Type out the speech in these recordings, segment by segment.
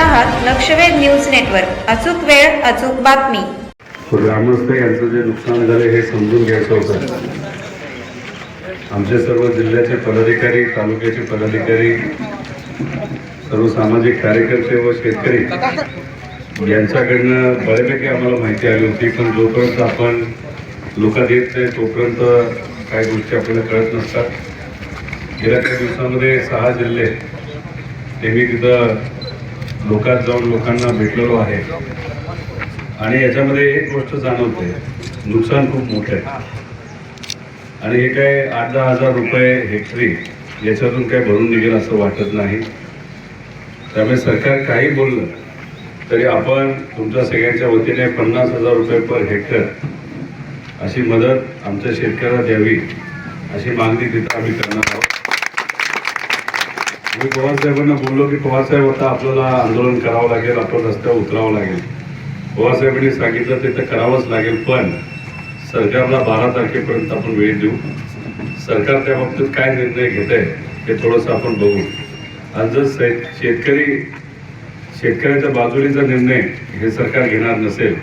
आहात लक्षवेध news network. अचूक वेळ अचूक बातमी. ग्रामस्थ यांचं जे नुकसान झालं हे समजून घ्यायचं होतं. आमचे सर्व जिल्ह्याचे पदाधिकारी तालुक्याचे पदाधिकारी सर्व सामाजिक कार्यकर्ते व शेतकरी यांच्याकडनं बऱ्यापैकी आम्हाला माहिती आली होती पण जोपर्यंत आपण लोकात येत नाही तोपर्यंत काही गोष्टी आपल्याला कळत नसतात. गेल्या काही दिवसामध्ये सहा जिल्हे ते मी तिथं लोकात जाऊन लोकांना भेटलेलो आहे. आणि याच्यामध्ये एक गोष्ट जाणवते नुकसान खूप मोठं आहे. आणि हे काय आठ दहा हजार रुपये हेक्टरी याच्यातून काय भरून निघेल असं वाटत नाही. त्यामुळे सरकार काही बोललं तरी आपण तुमच्या सगळ्यांच्या वतीने पन्नास हजार रुपये पर हेक्टर अशी मदत आमच्या शेतकऱ्याला द्यावी अशी मागणी तिथं आम्ही करणार आहोत. मी पवारसाहेबांना बोललो की पवारसाहेब आता आपल्याला आंदोलन करावं लागेल आपण रस्त्यावर उतरावं लागेल. पवारसाहेबांनी सांगितलं ते तर करावंच लागेल पण सरकारला बारा तारखेपर्यंत आपण वेळ देऊ. सरकार त्या बाबतीत काय निर्णय घेत आहे हे थोडंसं आपण बघू. आज जर शे- शेतकरी शेतकऱ्याच्या बाजूनेचा निर्णय हे सरकार घेणार नसेल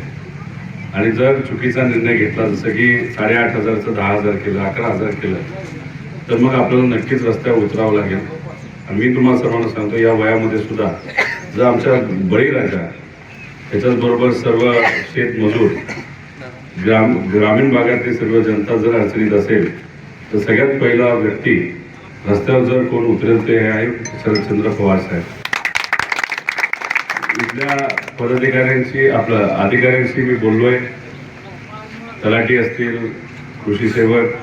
आणि जर चुकीचा निर्णय घेतला जसं की साडेआठ हजारचं दहा हजार केलं अकरा हजार केलं तर मग आपल्याला नक्कीच रस्त्यावर उतरावं लागेल. मी तुम्हाला सर्वांना सांगतो या वयामध्ये सुद्धा जर आमच्या बळीराजा त्याच्याच बरोबर सर्व शेतमजूर ग्राम ग्रामीण भागातली सर्व जनता जर अडचणीत असेल तर सगळ्यात पहिला व्यक्ती रस्त्यावर जर कोण उतरेल ते आहे शरदचंद्र पवार साहेब. इथल्या पदाधिकाऱ्यांशी आपलं अधिकाऱ्यांशी मी बोललोय. तलाठी असतील कृषी सेवक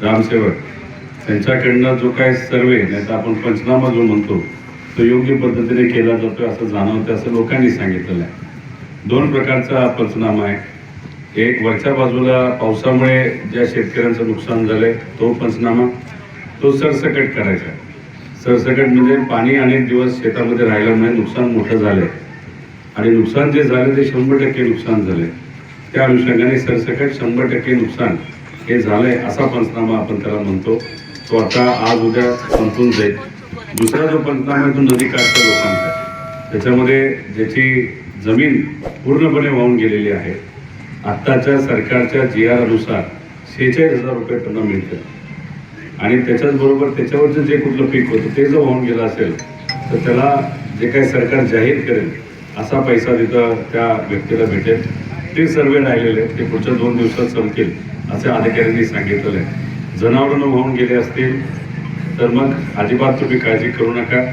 ग्रामसेवक त्यांच्याकडनं जो काय सर्वे नाही तर आपण पंचनामा जो म्हणतो तो योग्य पद्धतीने केला जातो असं जाणवतं असं लोकांनी सांगितलेलं आहे. दोन प्रकारचा पंचनामा आहे. एक वरच्या बाजूला पावसामुळे ज्या शेतकऱ्यांचं नुकसान झालंय तो पंचनामा. तो सरसकट करायचा. सरसकट म्हणजे पाणी अनेक दिवस शेतामध्ये राहिल्यामुळे नुकसान मोठं झालंय. आणि नुकसान जे झालं ते शंभर टक्के नुकसान झालंय. त्या अनुषंगाने सरसकट शंभर टक्के नुकसान हे झालंय असा पंचनामा आपण त्याला म्हणतो. तो आता आज उद्या संपून जाईल. दुसरा जो पंचनामा आहे तो नदी काठच्या लोकांचा त्याच्यामध्ये ज्याची जमीन पूर्णपणे वाहून गेलेली आहे आत्ताच्या सरकारच्या जी आरनुसार शेहेचाळीस हजार रुपये त्यांना मिळतं आणि त्याच्याचबरोबर त्याच्यावरचं जे कुठलं पीक होतं ते जर वाहून गेलं असेल तर त्याला जे काही सरकार जाहीर करेल असा पैसा तिथं त्या व्यक्तीला भेटेल. ते सर्वे राहिलेले आहेत ते पुढच्या दोन दिवसात संपतील असे अधिकाऱ्यांनी सांगितलेलं आहे. जनावरं वाहून गेले असतील तर मग अजिबात तुम्ही काळजी करू नका.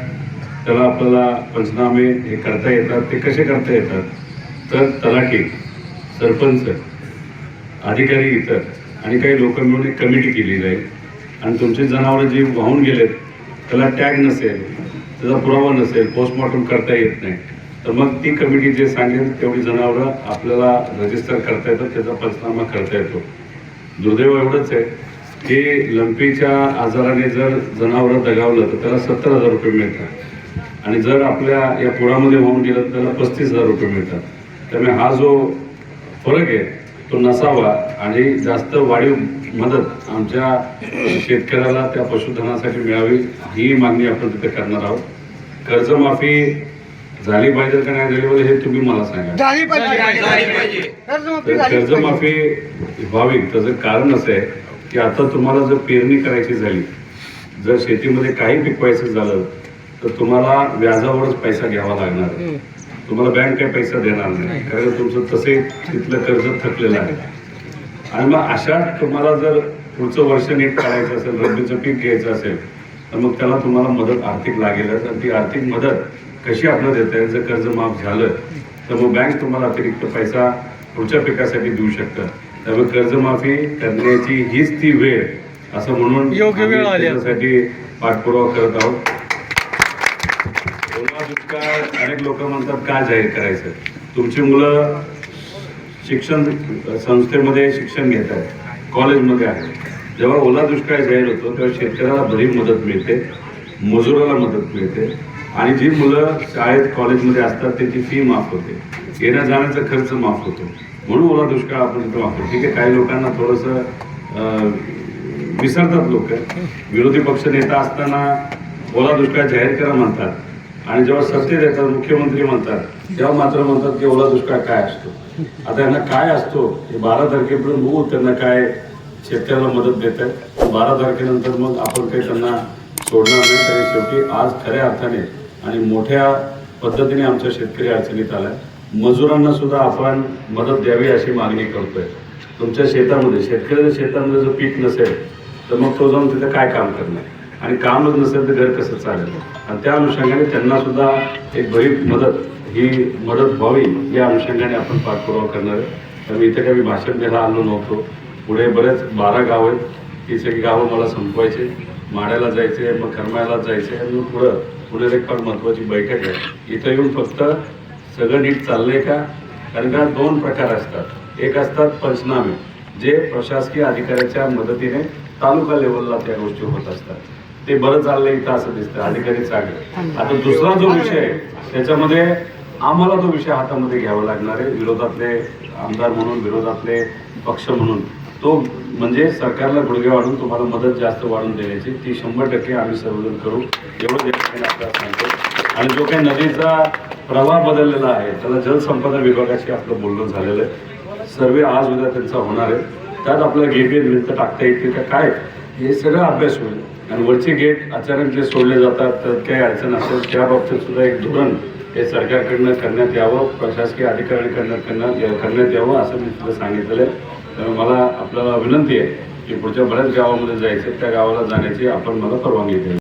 त्याला आपल्याला पंचनामे हे करता येतात ते कसे करता येतात? तर तलाठी सरपंच अधिकारी इतर आणि काही लोक मिळून एक कमिटी केली जाईल आणि तुमचे जनावरं जी वाहून गेलेत त्याला टॅग नसेल त्याचा पुरावा नसेल पोस्टमॉर्टम करता येत नाही. तर मग ती कमिटी जे सांगेल तेवढी जनावरं आपल्याला रजिस्टर करता येतात त्याचा पंचनामा करता येतो. दुर्दैव एवढंच आहे. की लंपीच्या आजाराने जर जनावरं दगावलं तर त्याला सत्तर हजार रुपये मिळतात. आणि जर आपल्या या पुरामध्ये वाहून गेलं तर त्याला पस्तीस हजार रुपये मिळतात. त्यामुळे हा जो फरक आहे तो नसावा आणि जास्त वाढीव मदत आमच्या शेतकऱ्याला त्या पशुधनासाठी मिळावी ही मागणी आपण तिथे करणार आहोत. कर्जमाफी झाली पाहिजे का नाही झाली पाहिजे हे तुम्ही मला सांगा. कर्जमाफी व्हावी. त्याचं कारण असं आहे की आता तुम्हाला जर पेरणी करायची झाली जर शेतीमध्ये काही पिकवायचं झालं तर तुम्हाला व्याजावरच पैसा घ्यावा लागणार. तुम्हाला बँक काही पैसा देणार नाही. कारण तुमचं तसे तिथलं कर्ज थकलेलं आहे. आणि मग अशा तुम्हाला जर पुढचं वर्ष नीट काढायचं असेल रब्बीचं पीक घ्यायचं असेल तर मग त्याला तुम्हाला मदत आर्थिक लागेलच आणि ती आर्थिक मदत कशी आपल्याला देता येईल? जर कर्ज माफ झालं तर मग बँक तुम्हाला अतिरिक्त पैसा पुढच्या पिकासाठी देऊ शकतं. त्यामुळे कर्जमाफी करण्याची हीच ती वेळ असं म्हणून योग्य वेळ आम्ही आली. आहे. त्याच्यासाठी पाठपुरावा करत आहोत. ओला दुष्काळ अनेक लोक म्हणतात का जाहीर करायचं? तुमची मुलं शिक्षण संस्थेमध्ये शिक्षण घेत आहेत कॉलेजमध्ये आहेत. जेव्हा ओला दुष्काळ जाहीर होतो तेव्हा शेतकऱ्याला भरीव मदत मिळते मजुराला मदत मिळते आणि जी मुलं शाळेत कॉलेजमध्ये असतात त्यांची फी माफ होते. येण्या जाण्याचा खर्च माफ होतो. म्हणून ओला दुष्काळ आपण इथं वापरतो ठीक आहे काही लोकांना थोडंसं विसरतात लोक. विरोधी पक्ष नेता असताना ओला दुष्काळ जाहीर करा म्हणतात. आणि जेव्हा सत्तेत येतात मुख्यमंत्री म्हणतात तेव्हा मात्र म्हणतात की ओला दुष्काळ काय असतो. आता यांना काय असतो हे बारा तारखेपर्यंत बघू त्यांना काय शेतकऱ्याला मदत देत आहे बारा तारखेनंतर मग आपण काही त्यांना सोडणार नाही. तरी शेवटी आज खऱ्या अर्थाने आणि मोठ्या पद्धतीने आमचा शेतकरी अडचणीत आला आहे मजुरांना सुद्धा आपण मदत द्यावी अशी मागणी करतोय. तुमच्या शेतामध्ये शेतकऱ्याच्या शेतामध्ये जर पीक नसेल तर मग तो जाऊन तिथे काय काम करणार? आणि कामच नसेल तर घर कसं चालेल? आणि त्या अनुषंगाने त्यांना सुद्धा एक भरीत मदत ही मदत व्हावी या अनुषंगाने आपण पाठपुरावा करणार आहे. मी इथे काही मी भाषण द्यायला आलो नव्हतो. पुढे बरेच बारा गाव आहेत. ही सगळी गावं मला संपवायचे. माड्याला जायचे मग करमायला जायचे आणि मग पुढं पुण्याला एक फार महत्त्वाची बैठक आहे. इथं येऊन फक्त सगळं नीट चाललंय का? कारण का दोन प्रकार असतात. एक असतात पंचनामे जे प्रशासकीय अधिकाऱ्याच्या मदतीने तालुका लेवलला त्या गोष्टी होत असतात. ते बरं चाललंय इथं असं दिसतं अधिकारी चांगले. आता दुसरा जो विषय आहे त्याच्यामध्ये आम्हाला तो विषय हातामध्ये घ्यावा लागणार आहे. विरोधातले आमदार म्हणून विरोधातले पक्ष म्हणून तो म्हणजे सरकारला गुडघे वाढून तुम्हाला मदत जास्त वाढून देण्याची. ती शंभर टक्के आम्ही सर्वजण करू. एवढं सांगतो आणि जो काही नदीचा प्रवाह बदललेला आहे. त्याला जलसंपदा विभागाशी आपलं बोलणं झालेलं आहे. सर्वे आज उद्या त्यांचा होणार आहे. त्यात आपल्याला गेट गेट भिंत टाकता येते का काय हे सगळं अभ्यास होईल. आणि वरचे गेट अचानक जे सोडले जातात तर काही अडचण असेल त्या बाबतीत सुद्धा एक धोरण हे सरकारकडनं करण्यात यावं. प्रशासकीय अधिकाऱ्यांकडनं करण्यात करण्यात यावं असं मी तुला सांगितलेलं आहे. तर मला आपल्याला विनंती आहे की पुढच्या बऱ्याच गावामध्ये जायचं त्या गावाला जाण्याची आपण मला परवानगी द्यावी